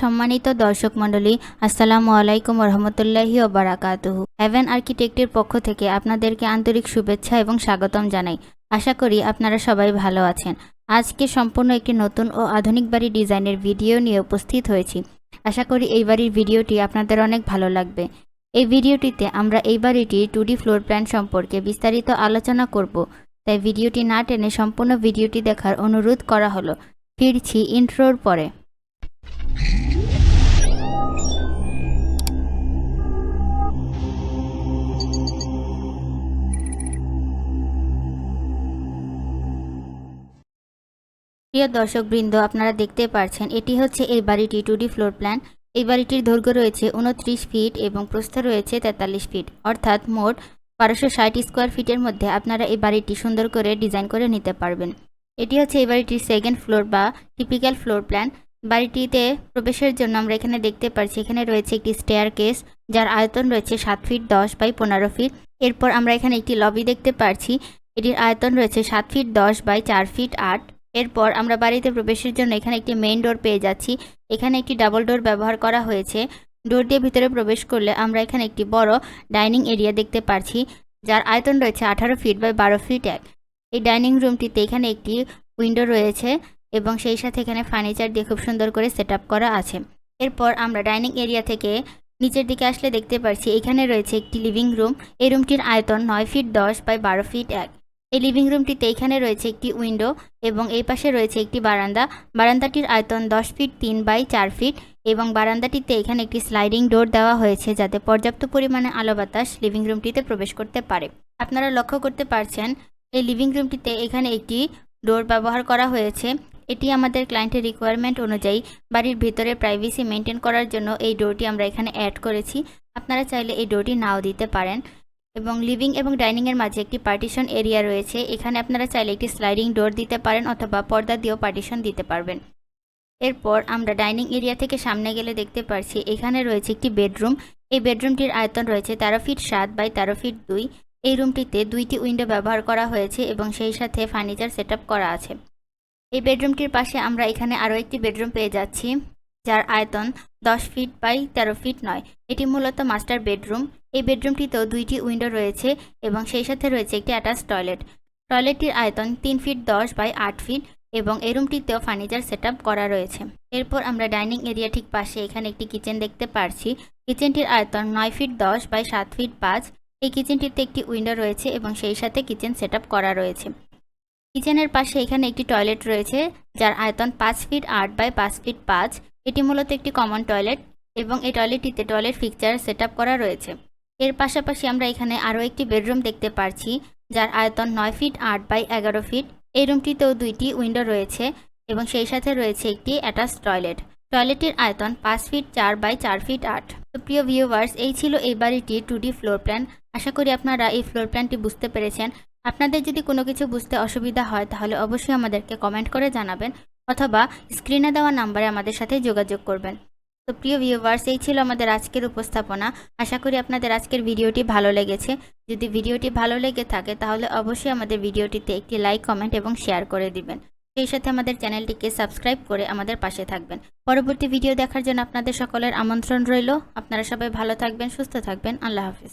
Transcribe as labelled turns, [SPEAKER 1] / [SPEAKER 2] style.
[SPEAKER 1] সম্মানিত দর্শক মণ্ডলী, আসসালামু আলাইকুম রহমতুল্লাহি ওবারাকাতুহু। হ্যাভেন আর্কিটেক্টের পক্ষ থেকে আপনাদেরকে আন্তরিক শুভেচ্ছা এবং স্বাগতম জানাই। আশা করি আপনারা সবাই ভালো আছেন। আজকে সম্পূর্ণ একটি নতুন ও আধুনিক বাড়ি ডিজাইনের ভিডিও নিয়ে উপস্থিত হয়েছি। আশা করি এই বাড়ির ভিডিওটি আপনাদের অনেক ভালো লাগবে। এই ভিডিওটিতে আমরা এই বাড়িটির টু ডি ফ্লোর প্ল্যান সম্পর্কে বিস্তারিত আলোচনা করব। তাই ভিডিওটি না টেনে সম্পূর্ণ ভিডিওটি দেখার অনুরোধ করা হলো। ফিরছি ইন্ট্রোর পরে। প্রিয় দর্শকবৃন্দ, আপনারা দেখতে পাচ্ছেন এটি হচ্ছে এই বাড়িটি টু ডি ফ্লোর প্ল্যান। এই বাড়িটির দৈর্ঘ্য রয়েছে উনত্রিশ ফিট এবং প্রস্থ রয়েছে তেতাল্লিশ ফিট। অর্থাৎ মোট বারোশো ষাট স্কোয়ার ফিটের মধ্যে আপনারা এই বাড়িটি সুন্দর করে ডিজাইন করে নিতে পারবেন। এটি হচ্ছে এই বাড়িটির সেকেন্ড ফ্লোর বা টিপিক্যাল ফ্লোর প্ল্যান। বাড়িটিতে প্রবেশের জন্য আমরা এখানে দেখতে পাচ্ছি এখানে রয়েছে একটি স্টেয়ার কেস যার আয়তন রয়েছে সাত ফিট দশ বাই পনেরো ফিট। এরপর আমরা এখানে একটি লবি দেখতে পাচ্ছি এটির আয়তন রয়েছে সাত ফিট দশ বাই চার ফিট আট। এরপর আমরা বাড়িতে প্রবেশের জন্য এখানে একটি মেইন ডোর পেয়ে যাচ্ছি। এখানে একটি ডাবল ডোর ব্যবহার করা হয়েছে। ডোর দিয়ে ভিতরে প্রবেশ করলে আমরা এখানে একটি বড় ডাইনিং এরিয়া দেখতে পাচ্ছি যার আয়তন রয়েছে আঠারো ফিট বাই বারো ফিট এক। এই ডাইনিং রুমটিতে এখানে একটি উইন্ডো রয়েছে এবং সেই সাথে এখানে ফার্নিচার দিয়ে খুব সুন্দর করে সেট করা আছে। এরপর আমরা ডাইনিং এরিয়া থেকে নিচের দিকে আসলে দেখতে পাচ্ছি এখানে রয়েছে একটি লিভিং রুম এই রুমটির আয়তন নয় ফিট দশ বাই বারো ফিট এক। এই লিভিং রুমটিতে এখানে রয়েছে একটি উইন্ডো এবং এই পাশে রয়েছে একটি বারান্দা। বারান্দাটির আয়তন দশ ফিট তিন বাই চার ফিট এবং বারান্দাটিতে এখানে একটি স্লাইডিং ডোর দেওয়া হয়েছে যাতে পর্যাপ্ত পরিমাণে আলো বাতাস লিভিং রুমটিতে প্রবেশ করতে পারে। আপনারা লক্ষ্য করতে পারছেন, এই লিভিং রুমটিতে এখানে একটি ডোর ব্যবহার করা হয়েছে। এটি আমাদের ক্লায়েন্টের রিকোয়ারমেন্ট অনুযায়ী বাড়ির ভিতরে প্রাইভেসি মেনটেন করার জন্য এই ডোরটি আমরা এখানে অ্যাড করেছি। আপনারা চাইলে এই ডোরটি নাও দিতে পারেন। এবং লিভিং এবং ডাইনিংয়ের মাঝে একটি পার্টিশন এরিয়া রয়েছে। এখানে আপনারা চাইলে একটি স্লাইডিং ডোর দিতে পারেন অথবা পর্দা দিয়েও পার্টিশন দিতে পারবেন। এরপর আমরা ডাইনিং এরিয়া থেকে সামনে গেলে দেখতে পারছি, এখানে রয়েছে একটি বেডরুম। এই বেডরুমটির আয়তন রয়েছে তেরো ফিট সাত বাই তেরো ফিট দুই। এই রুমটিতে দুইটি উইন্ডো ব্যবহার করা হয়েছে এবং সেই সাথে ফার্নিচার সেট করা আছে। এই বেডরুমটির পাশে আমরা এখানে আরও একটি বেডরুম পেয়ে যাচ্ছি, যার আয়তন দশ ফিট বাই তেরো ফিট নয়। এটি মূলত মাস্টার বেডরুম। এই বেডরুমটিতেও দুইটি উইন্ডো রয়েছে এবং সেই সাথে রয়েছে একটি অ্যাটাচ টয়লেট। টয়লেটটির আয়তন তিন ফিট দশ বাই আট ফিট এবং এই রুমটিতেও ফার্নিচার সেট করা রয়েছে। এরপর আমরা ডাইনিং এরিয়া ঠিক পাশে এখানে একটি কিচেন দেখতে পারছি। কিচেনটির আয়তন নয় ফিট দশ বাই সাত ফিট পাঁচ। এই কিচেনটিতে একটি উইন্ডো রয়েছে এবং সেই সাথে কিচেন সেট করা রয়েছে। কিচেনের পাশে এখানে একটি টয়লেট রয়েছে, যার আয়তন পাঁচ ফিট আট বাই পাঁচ ফিট পাঁচ। এটি মূলত একটি কমন টয়লেট এবং এই টয়লেটটিতে টয়লেট ফিকচার সেট করা রয়েছে। এর পাশাপাশি আমরা এখানে আরও একটি বেডরুম দেখতে পারছি, যার আয়তন নয় ফিট আট বাই এগারো ফিট এই রুমটিতেও দুইটি উইন্ডো রয়েছে এবং সেই সাথে রয়েছে একটি অ্যাটাচ টয়লেট টয়লেটের আয়তন পাঁচ ফিট চার বাই চার ফিট আট। তো প্রিয় ভিউভার্স এই ছিল এই বাড়িটির টু ডি ফ্লোর প্ল্যান আশা করি আপনারা এই ফ্লোর প্ল্যানটি বুঝতে পেরেছেন। আপনাদের যদি কোনো কিছু বুঝতে অসুবিধা হয়, তাহলে অবশ্যই আমাদেরকে কমেন্ট করে জানাবেন। অথবা স্ক্রিনে দেওয়া নাম্বারে আমাদের সাথে যোগাযোগ করবেন। তো প্রিয় ভিউভার্স এই ছিল আমাদের আজকের উপস্থাপনা। আশা করি আপনাদের আজকের ভিডিওটি ভালো লেগেছে। যদি ভিডিওটি ভালো লেগে থাকে, তাহলে অবশ্যই আমাদের ভিডিওটিতে একটি লাইক কমেন্ট এবং শেয়ার করে দিবেন। সেই সাথে আমাদের চ্যানেলটিকে সাবস্ক্রাইব করে আমাদের পাশে থাকবেন। পরবর্তী ভিডিও দেখার জন্য আপনাদের সকলের আমন্ত্রণ রইল। আপনারা সবাই ভালো থাকবেন, সুস্থ থাকবেন। আল্লাহ হাফিজ।